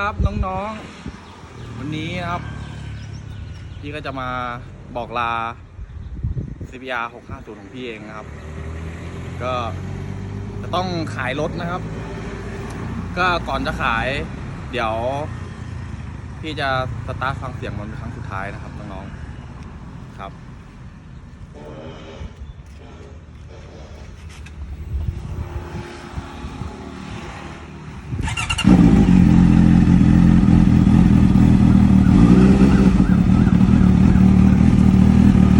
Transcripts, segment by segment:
ครับน้องๆ วันนี้นะครับ พี่ก็จะมาบอกลา CBR 650 ของพี่เองนะครับ ก็จะต้องขายรถนะครับ ก็ก่อนจะขาย เดี๋ยว พี่จะสตาร์ทฟังเสียงมันเป็นครั้งสุดท้ายนะครับน้องๆครับ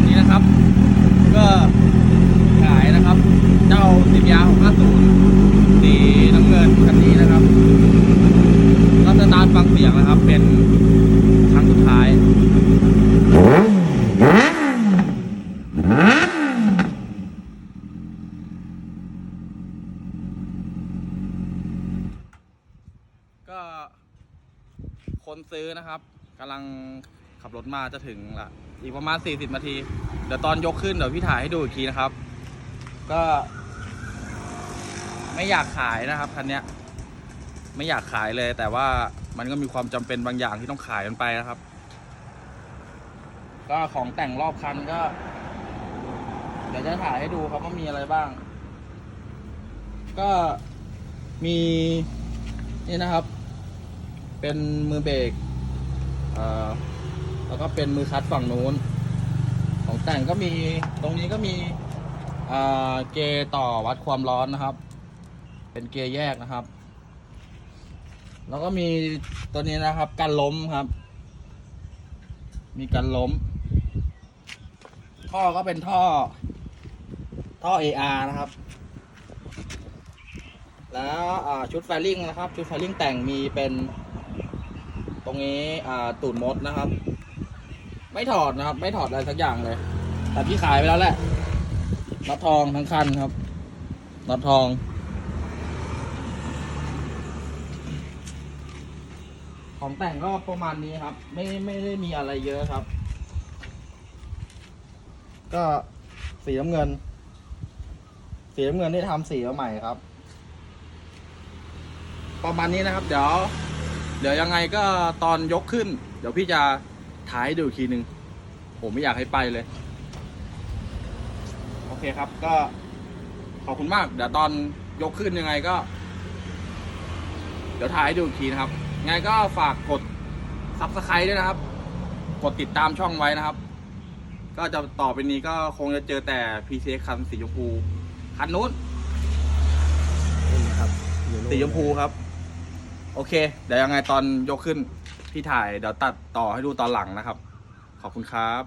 นี่นะครับ ก็ขายนะครับ เจ้าสิบยา650สีน้ำเงินคันนี้นะครับก็สตาร์ทฟังเสียงนะครับ เป็นครั้งสุดท้าย ก็คนซื้อนะครับกำลังขับรถมาจะถึงละอีกประมาณ 40 นาที เดี๋ยวตอนยกขึ้นเดี๋ยวพี่ถ่ายให้ดูอีกทีนะครับ ก็ ไม่อยากขายนะครับคันนี้ไม่อยากขายเลยแต่ว่ามันก็มีความจำเป็นบางอย่างที่ต้องขายมันไปนะครับ ก็ของแต่งรอบคันก็ เดี๋ยวจะถ่ายให้ดูครับว่ามีอะไรบ้าง ก็มีนี่นะครับ เป็นมือเบรกแล้วก็เป็นมือคัดฝั่งนู้น ของแต่งก็มีตรงนี้ก็มีเกยร์ต่อวัดความร้อนนะครับ เป็นเกย์แยกนะครับ แล้วก็มีตัวนี้นะครับ กันล้มครับ มีกันล้ม ท่อก็เป็นท่อ ท่อ AR นะครับ แล้วชุดไฟลิ่งนะครับ ชุดไฟลิ่งแต่งมีเป็นตรงนี้อ่าตูดมดนะครับ ไม่ถอดนะครับ ไม่ถอดอะไรสักอย่างเลย แต่พี่ขายไปแล้วแหละน็อตทองทั้งคันครับน็อตทองของแต่งก็ประมาณนี้ครับ ไม่ไม่ได้มีอะไรเยอะครับ ก็สีน้ำเงิน สีน้ำเงินที่ทำสีมาใหม่ครับ ประมาณนี้นะครับ เดี๋ยว เดี๋ยวยังไงก็ตอนยกขึ้น เดี๋ยวพี่จะถ่ายให้ดูอีกทีหนึ่งผมไม่อยากให้ไปเลย โอเคครับ ก็ขอบคุณมาก เดี๋ยวตอนยกขึ้นยังไงก็ เดี๋ยวถ่ายให้ดูอีกทีนะครับยังไงก็ฝากกดซับสไครต์ด้วยนะครับ กดติดตามช่องไว้นะครับ ก็จะต่อไปนี้ก็คงจะเจอแต่ PC คันสีชมพูคันนู้นนี่ครับสีชมพูครับ โอเค เดี๋ยวยังไงตอนยกขึ้น พี่ถ่ายเดี๋ยวตัดต่อให้ดูตอนหลังนะครับ ขอบคุณครับ